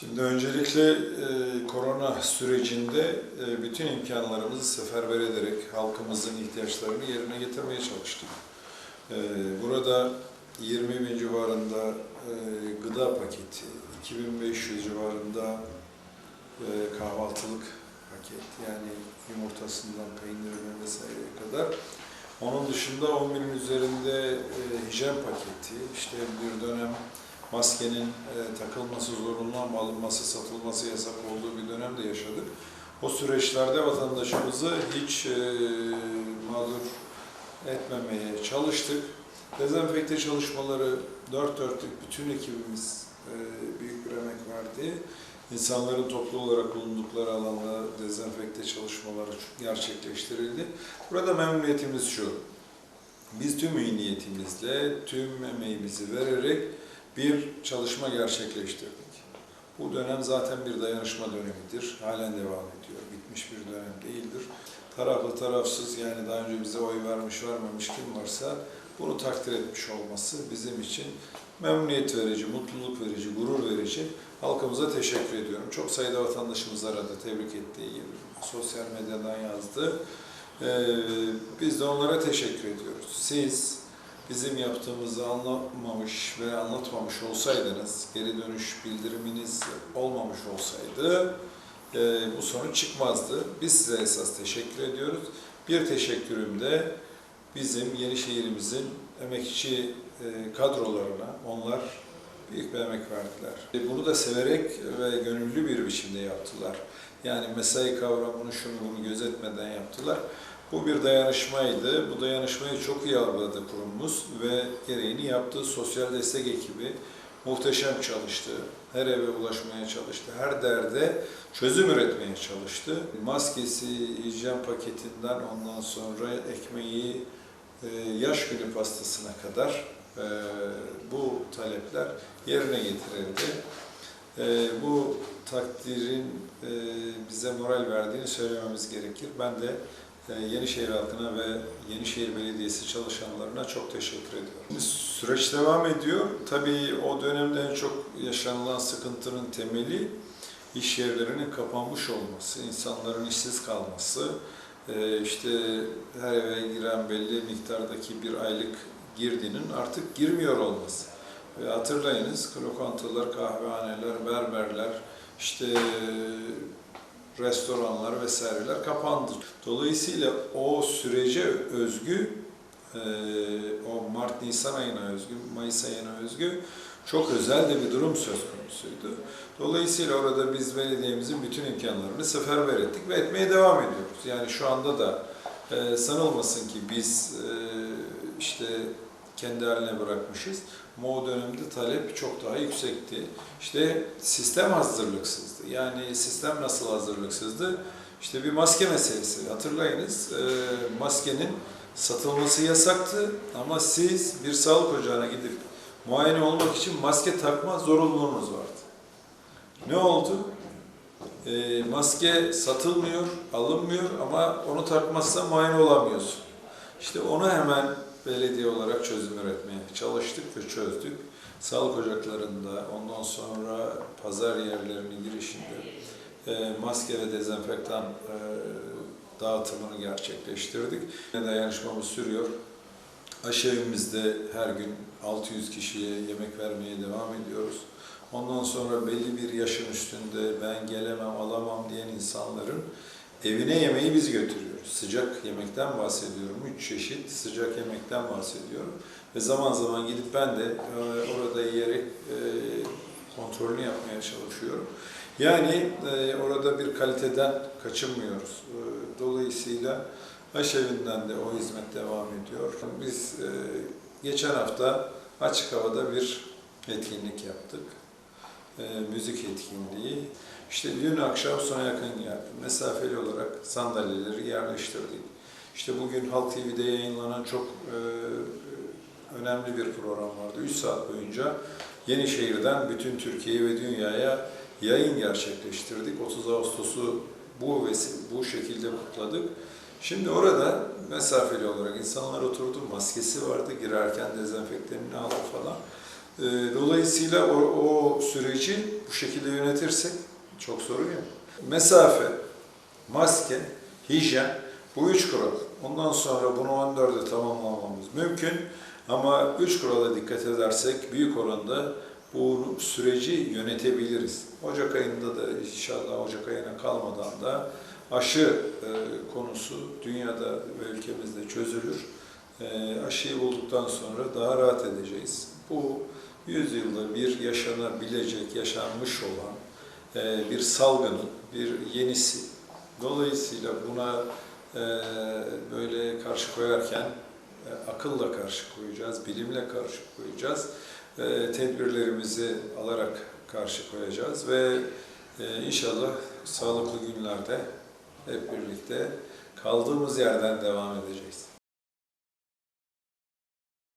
Şimdi öncelikle e, korona sürecinde e, bütün imkanlarımızı seferber ederek halkımızın ihtiyaçlarını yerine getirmeye çalıştık. E, burada 20 bin civarında e, gıda paketi, 2500 civarında e, kahvaltılık paket yani yumurtasından peynirine vesaireye kadar. Onun dışında 10 binin üzerinde e, hijyen paketi, işte bir dönem maskenin e, takılması, zorunlu alınması, satılması yasak olduğu bir dönemde yaşadık. O süreçlerde vatandaşımızı hiç e, mağdur etmemeye çalıştık. Dezenfekte çalışmaları dört dörtlük bütün ekibimiz e, büyük bir emek verdi. İnsanların toplu olarak bulundukları alanda dezenfekte çalışmaları gerçekleştirildi. Burada memnuniyetimiz şu, biz tüm iyi niyetimizle, tüm emeğimizi vererek bir çalışma gerçekleştirdik. Bu dönem zaten bir dayanışma dönemidir. Halen devam ediyor. Bitmiş bir dönem değildir. Taraflı tarafsız yani daha önce bize oy vermiş vermemiş kim varsa bunu takdir etmiş olması bizim için memnuniyet verici, mutluluk verici, gurur verici. Halkımıza teşekkür ediyorum. Çok sayıda vatandaşımız aradı, tebrik ettiği sosyal medyadan yazdı. Ee, biz de onlara teşekkür ediyoruz. Siz bizim yaptığımızı anlamamış ve anlatmamış olsaydınız, geri dönüş bildiriminiz olmamış olsaydı e, bu sonuç çıkmazdı. Biz size esas teşekkür ediyoruz. Bir teşekkürüm de bizim Yenişehir'imizin emekçi e, kadrolarına, onlar büyük bir emek verdiler. E, Bunu da severek ve gönüllü bir biçimde yaptılar. Yani mesai kavramını şunu bunu gözetmeden yaptılar. Bu bir dayanışmaydı. Bu dayanışmayı çok iyi algıladı kurumumuz ve gereğini yaptı. Sosyal destek ekibi muhteşem çalıştı. Her eve ulaşmaya çalıştı. Her derde çözüm üretmeye çalıştı. Maskesi, hijyen paketinden ondan sonra ekmeği, e, yaş günü pastasına kadar e, bu talepler yerine getirildi. E, Bu takdirin bize moral verdiğini söylememiz gerekir. Ben de Yenişehir halkına ve Yenişehir Belediyesi çalışanlarına çok teşekkür ediyorum. Süreç devam ediyor. Tabii o dönemde en çok yaşanılan sıkıntının temeli iş yerlerinin kapanmış olması, insanların işsiz kalması, e, işte her eve giren belli miktardaki bir aylık girdinin artık girmiyor olması. Ve hatırlayınız lokantalar, kahvehaneler, berberler, işte restoranlar vesaireler kapandı. Dolayısıyla o sürece özgü, e, o Mart-Nisan ayına özgü, Mayıs ayına özgü çok özel de bir durum söz konusuydu. Dolayısıyla orada biz belediyemizin bütün imkanlarını seferber ettik ve etmeye devam ediyoruz. Yani şu anda da e, sanılmasın ki biz e, işte kendi haline bırakmışız. Ama o dönemde talep çok daha yüksekti. İşte sistem hazırlıksızdı. Yani sistem nasıl hazırlıksızdı? İşte bir maske meselesi. Hatırlayınız e, maskenin satılması yasaktı ama siz bir sağlık ocağına gidip muayene olmak için maske takma zorunluluğunuz vardı. Ne oldu? E, maske satılmıyor, alınmıyor ama onu takmazsa muayene olamıyorsun. İşte onu hemen belediye olarak çözüm üretmeye çalıştık ve çözdük. Sağlık ocaklarında, ondan sonra pazar yerlerinin girişinde e, maske ve dezenfektan e, dağıtımını gerçekleştirdik. Dayanışmamız sürüyor. Aşevimizde her gün 600 kişiye yemek vermeye devam ediyoruz. Ondan sonra belli bir yaşın üstünde ben gelemem, alamam diyen insanların evine yemeği biz götürüyoruz. Sıcak yemekten bahsediyorum. Üç çeşit sıcak yemekten bahsediyorum. Ve zaman zaman gidip ben de e, orada yiyerek e, kontrolünü yapmaya çalışıyorum. Yani e, orada bir kaliteden kaçınmıyoruz. Dolayısıyla Aşevinden de o hizmet devam ediyor. Biz geçen hafta açık havada bir etkinlik yaptık. E, müzik etkinliği. İşte dün akşam sona yakın geldi. Mesafeli olarak sandalyeleri yerleştirdik. İşte bugün Halk TV'de yayınlanan çok e, önemli bir program vardı. 3 saat boyunca Yenişehir'den bütün Türkiye'ye ve dünyaya yayın gerçekleştirdik. 30 Ağustos'u bu vesil, bu şekilde kutladık. Şimdi orada mesafeli olarak insanlar oturdu, maskesi vardı, girerken dezenfektanını aldı falan. E, Dolayısıyla o, o süreci bu şekilde yönetirsek çok sorun yok. Mesafe, maske, hijyen bu üç kural. Ondan sonra bunu 14'e tamamlamamız mümkün. Ama üç kurala dikkat edersek büyük oranda bu süreci yönetebiliriz. Ocak ayında da inşallah Ocak ayına kalmadan da aşı e, konusu dünyada ve ülkemizde çözülür. E, aşıyı bulduktan sonra daha rahat edeceğiz. Bu yüzyılda bir yaşanabilecek, yaşanmış olan e, bir salgının bir yenisi. Dolayısıyla buna e, böyle karşı koyarken e, akılla karşı koyacağız, bilimle karşı koyacağız. Tedbirlerimizi alarak karşı koyacağız ve inşallah sağlıklı günlerde hep birlikte kaldığımız yerden devam edeceğiz.